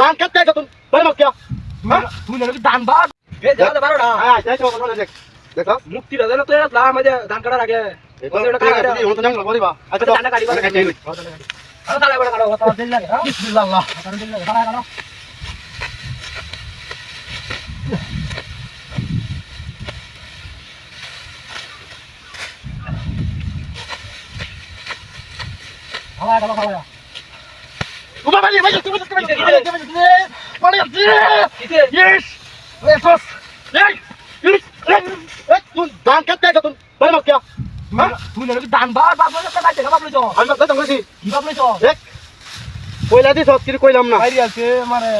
দান কাটতে তুই বাড়ি মাস কিয়া তুই না দান বাদ এ যা দে বারোটা হ্যাঁ যাই তো বল দেখ দেখো মুক্তি দাদা না তো এরা লাম আছে ধান কাটার আগে এটা কাটি হন তো নাম বলিবা আচ্ছা তো ধানটা কাটিবা কাটি আরে তাহলে বড় কাটো কথা দিল লাগে হ্যাঁ বিসমিল্লাহ কাটো দিল লাগে কাটো কাটো হালা কাটো হালা উবা বাড়ি বাড়ি তুমি তুমি তুমি বাড়ি আছে কিসে ইস এসস এই ইস এই তুই দান কাটতে গেছ তুই বাড়ি মাস কিয়া হ্যাঁ তুই না দান বাদ বাদ বাদ কাটা দেখা বাবলে তো আমি তো কইছি কি বাবলে তো দেখ কইলা দি সব কিছু কইলাম না বাইরে আছে মানে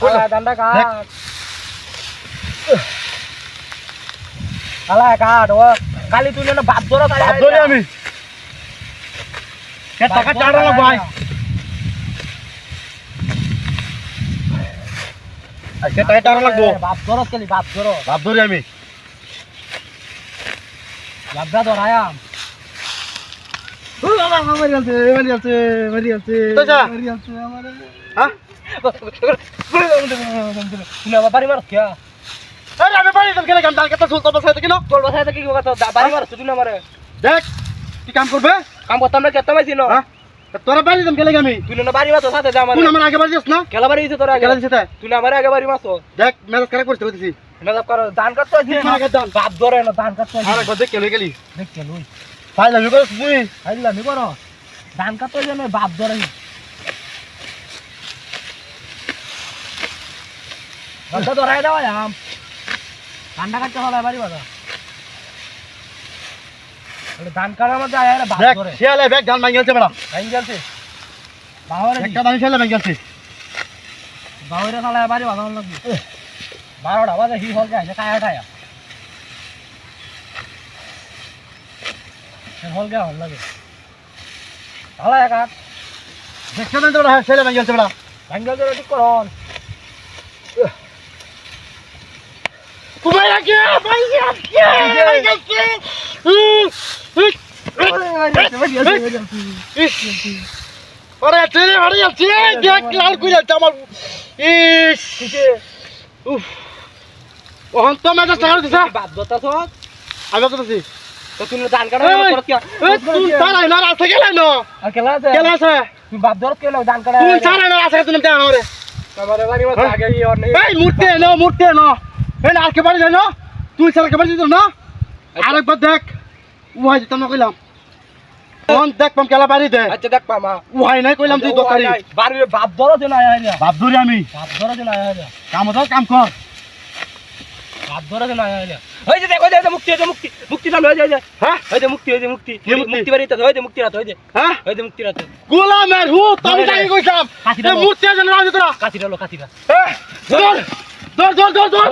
কইলা দানটা কাট কালা কাট ও কালি তুই না বাদ ধরো বাপ ধরে আমি। কে টাকা চাড়া না ভাই? আজকে টাকা চাড়া লাগবো বাপ ধরো কালি বাপ ধরো। বাপ ধরে আমি। লাভটা ধরায়াম মারি মারি আছে আরে আমি বাড়ি কেন কাম দাল কথা তোর বাসায় থেকে কথা? বাড়ি মারছ তুই না মারে দেখ কি কাম করবে? কাম করতাম না কেতাম আইছি না হ্যাঁ? তোরা বাড়ি দম আমি। তুই না বাড়ি মারছ সাথে যা তুই আমার আগে বাড়ি যাস না? খেলা বাড়ি দিছে তোর আগে। কেন দিছে তুই না আমার আগে বাড়ি মারছ দেখ মেজাজ খারাপ করতে কইতেছি। মেজাব কর ধান কাটতে আইছি তুই আগে দান। বাপ ধরে না আর আইছি দেখ কেলে গেলি। দেখ লুই তাই? করো। কাটতে আইছি বাপ ধরে গন্ধ ধরাই দাও আম। ধানটা কাটতে হলো বাড়ি বাজা ধান কাটার মধ্যে আয় দেখ ধরে। শিয়ালে ব্যাগ ধান ভাঙি গেছে ম্যাডাম। ভাই গেছে। বাহরে একটা ধান শিয়ালে ভাঙি গেছে। বাহরে চালায় বাড়ি বাজানো লাগবে। বারোটা বাজে হি হল গাইছে কায়া টায়া হল গা হল লাগে। চালা একাত দেখছ না তোরা শিয়ালে ভাঙি গেছে ম্যাডাম। ভাঙ্গল করে ঠিক করন তোমার আগে ভাঙি গেছে ভাঙি গেছে আরে তেরে ভাড়ি আছে দেখ লাল কই যাচ্ছে আমার ইস উফ ওহন তো মেজাজ টাকা দিছা বাপ দতা সব আমি তো দিছি তো তুই ধান কাটা এই, এই তুই তারাই না আছে গেলাই না আর কেলা আছে কেলা আছে তুই বাপ ধরত কেলা ধান কাটা তুই তারাই না আছে তুমি দেন আমারে আমারে বাড়ি মত আগে ই আর নেই এই মূর্তি না মূর্তি না এই না আজকে বাড়ি যায় না। তুই সালকে বাড়ি দিত না? আরেকবার দেখ উহাই দিতাম না কইলাম। কোন দেখ পাম কেলা বাড়ি দে। আচ্ছা দেখ পামা উহাই নাই কইলাম তুই বাপ ধরো দিন আয়া আয়া বাপ ধরে আমি। বাপ ধরো দিন আয়া আয়া কাম দাও কাম কর। বাপ ধরো দিন আয়া আয়া ওই যে দেখো যে মুক্তি মুক্তি। মুক্তি নাম হয়ে যায় হ্যাঁ? ওই যে মুক্তি ওই যে মুক্তি। মুক্তি? মুক্তি বাড়িতে ওই যে মুক্তি রাত ওই যে। হ্যাঁ? ওই যে মুক্তি রাত গোলামের নাই। তাকে কইতাম। কাশি এই। মূর্তি আছে না তোরা কাশিটা লো কাশিটা। ধর ধর ধর ধর ধর।